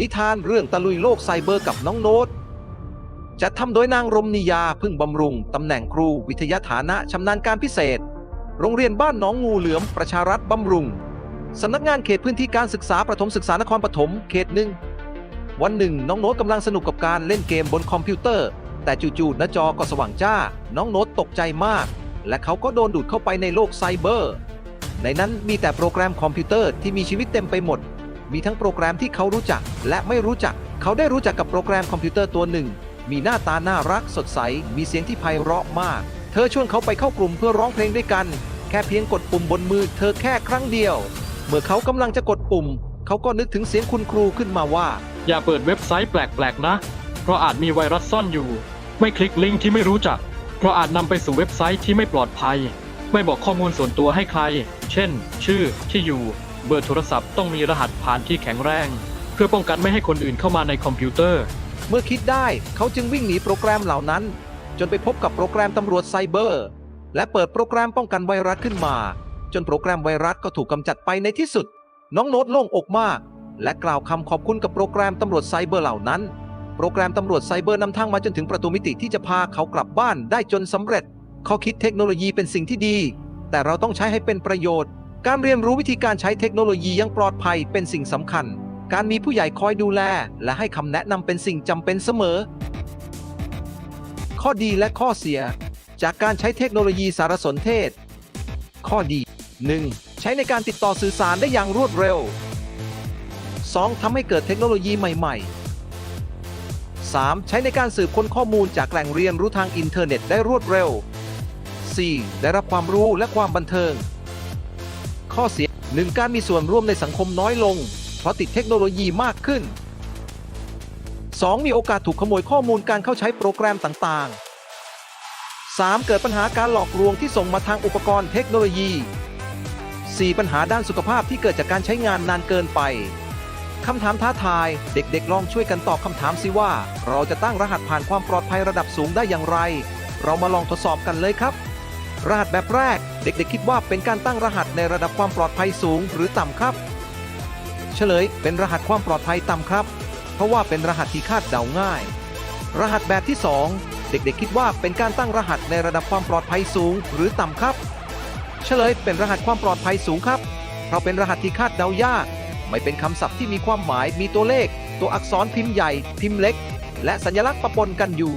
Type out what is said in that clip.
นิทานเรื่องตะลุยโลกไซเบอร์กับน้องโน้ตจะทำโดยนางรมนิยาพึ่งบำรุงตำแหน่งครูวิทยาฐานะชำนาญการพิเศษ โรงเรียนบ้านหนองงูเหลือมประชารัฐบำรุงสำนักงานเขตพื้นที่การศึกษาประถมศึกษานครปฐมเขตหนึ่งวันหนึ่ง น้องโน้ตกำลังสนุกกับการเล่นเกมบนคอมพิวเตอร์ แต่จู่ๆหน้าจอก็สว่างจ้า น้องโน้ตตกใจมาก และเขาก็โดนดูดเข้าไปในโลกไซเบอร์ ในนั้นมีแต่โปรแกรมคอมพิวเตอร์ที่มีชีวิตเต็มไปหมด มีทั้งโปรแกรมที่เขารู้จัก และไม่รู้จัก เขาได้รู้จักกับโปรแกรมคอมพิวเตอร์ตัวหนึ่ง มีหน้าตาน่ารักสดใส มีเสียงที่ไพเราะมาก เธอชวนเขาไปเข้ากลุ่มเพื่อร้องเพลงด้วยกัน แค่เพียงกดปุ่มบนมือเธอแค่ครั้งเดียว เมื่อเขากำลังจะกดปุ่ม เขาก็นึกถึงเสียงคุณครูขึ้นมาว่า อย่าเปิดเว็บไซต์แปลกๆนะ เพราะอาจมีไวรัสซ่อนอยู่ ไม่คลิกลิงก์ที่ไม่รู้จัก เพราะอาจนำไปสู่เว็บไซต์ที่ไม่ปลอดภัย ไม่บอกข้อมูลส่วนตัวให้ใคร เช่น ชื่อ ที่อยู่ เบอร์โทรศัพท์ต้องมีรหัสผ่านที่แข็งแรง เพื่อป้องกันไม่ให้คนอื่นเข้ามาในคอมพิวเตอร์ เมื่อคิดได้เขาจึงวิ่งหนีโปรแกรมเหล่านั้น จนไปพบกับโปรแกรมตำรวจไซเบอร์ และเปิดโปรแกรมป้องกันไวรัสขึ้นมา จนโปรแกรมไวรัสก็ถูกกำจัดไปในที่สุด น้องโน้ตโล่งอกมาก และกล่าวคำขอบคุณกับโปรแกรมตำรวจไซเบอร์เหล่านั้น โปรแกรมตำรวจไซเบอร์นำทางมาจนถึงประตูมิติที่จะพาเขากลับบ้านได้จนสำเร็จเขาคิดเทคโนโลยีเป็นสิ่งที่ดี แต่เราต้องใช้ให้เป็นประโยชน์ การเรียนรู้วิธีการใช้เทคโนโลยียังปลอดภัยเป็นสิ่งสำคัญ การมีผู้ใหญ่คอยดูแล และให้คำแนะนำเป็นสิ่งจำเป็นเสมอ ข้อดีและข้อเสีย จากการใช้เทคโนโลยีสารสนเทศ ข้อดี 1. ใช้ในการติดต่อสื่อสารได้อย่างรวดเร็ว 2. ทำให้เกิดเทคโนโลยีใหม่ ๆ 3. ใช้ในการสืบค้นข้อมูลจากแหล่งเรียนรู้ทางอินเทอร์เน็ตได้รวดเร็ว 4. ได้รับความรู้และความบันเทิง ข้อเสีย 1. การมีส่วนร่วมในสังคมน้อยลง เพราะติดเทคโนโลยีมากขึ้น 2. มีโอกาสถูกขโมยข้อมูลการเข้าใช้โปรแกรมต่างๆ 3. เกิดปัญหาการหลอกลวงที่ส่งมาทางอุปกรณ์เทคโนโลยี 4. ปัญหาด้านสุขภาพที่เกิดจากการใช้งานนานเกินไปคำถามท้าทาย เด็กๆ ลองช่วยกันตอบคำถามสิว่า เราจะตั้งรหัสผ่านความปลอดภัยระดับสูงได้อย่างไร เรามาลองทดสอบกันเลยครับ รหัสแบบแรก เด็กๆคิดว่าเป็นการตั้งรหัสในระดับความปลอดภัยสูงหรือต่ำครับ เฉลยเป็นรหัสความปลอดภัยต่ำครับ เพราะว่าเป็นรหัสที่คาดเดาง่าย รหัสแบบที่ 2 เด็กๆคิดว่าเป็นการตั้งรหัสในระดับความปลอดภัยสูงหรือต่ำครับ เฉลยเป็นรหัสความปลอดภัยสูงครับ เพราะเป็นรหัสที่คาดเดายาก ไม่เป็นคำศัพท์ที่มีความหมายมีตัวเลข ตัวอักษรพิมพ์ใหญ่ พิมพ์เล็ก และสัญลักษณ์ปะปนกันอยู่